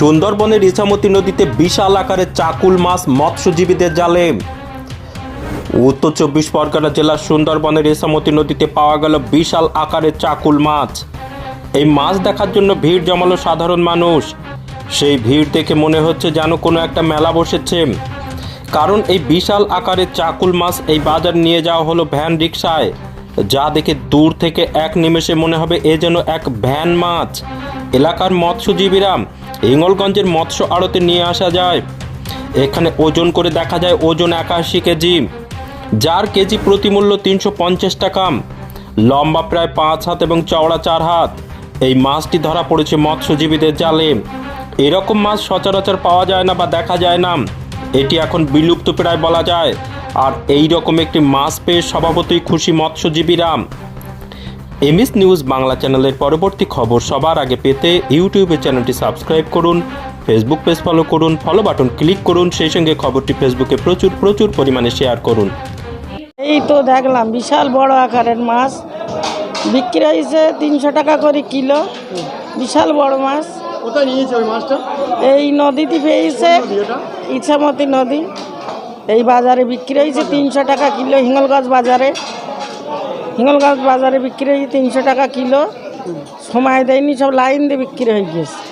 সুন্দরবনের ইছামতি নদীতে বিশাল আকারের চাকুল মাছ মৎস্যজীবীদের জালে। উত্তর চব্বিশ পরগনা জেলার সুন্দরবনের ইছামতি নদীতে পাওয়া গেল বিশাল আকারের চাকুল মাছ। এই মাছ দেখার জন্য ভিড় জমালো সাধারণ মানুষ। সেই ভিড় দেখে মনে হচ্ছে যেন কোনো একটা মেলা বসেছে। কারণ এই বিশাল আকারের চাকুল মাছ এই বাজার নিয়ে যাওয়া হলো ভ্যান রিক্সায় যা দেখে দূর থেকে এক নিমেষে মনে হবে এ যেন এক ভ্যান মাছ। এলাকার মৎস্যজীবীরা হিঙ্গলগঞ্জের মৎস্য আড়তে নিয়ে আসা যায়। এখানে ওজন করে দেখা যায় ওজন একাশি কেজি। যার কেজি প্রতিমূল্য তিনশো পঞ্চাশ টাকা। লম্বা প্রায় পাঁচ হাত এবং চওড়া চার হাত। এই মাছটি ধরা পড়েছে মৎস্যজীবীদের জালে। এরকম মাছ সচরাচর পাওয়া যায় না বা দেখা যায় না। এটি এখন বিলুপ্ত প্রায় বলা যায়। আর এই রকম একটি মাছ পেয়ে স্বভাবতই খুশি মৎস্যজীবীরা। এমএস নিউজ বাংলা চ্যানেলের পরবর্তী খবর সবার আগে পেতে ইউটিউবে চ্যানেলটি সাবস্ক্রাইব করুন ফেসবুক পেজ ফলো করুন ফলো বাটন ক্লিক করুন সেই সঙ্গে খবরটি ফেসবুকে প্রচুর প্রচুর পরিমাণে শেয়ার করুন। এই তো দেখলাম বিশাল বড় আকারের মাছ। বিক্রি হয়েছে তিনশো টাকা করে কিলো। বিশাল বড় মাছ। কোথায় নিয়েছে ওই মাছটা? এই নদীতে পেয়েছে ইছামতি নদী। এই বাজারে বিক্রি হয়েছে তিনশো টাকা কিলো হিঙ্গলগঞ্জ বাজারে। হিঙ্গলগঞ্জ বাজারে বিক্রি হয়েছে তিনশো টাকা কিলো। সময় দেয়নি, সব লাইন দিয়ে বিক্রি হয়ে গেছে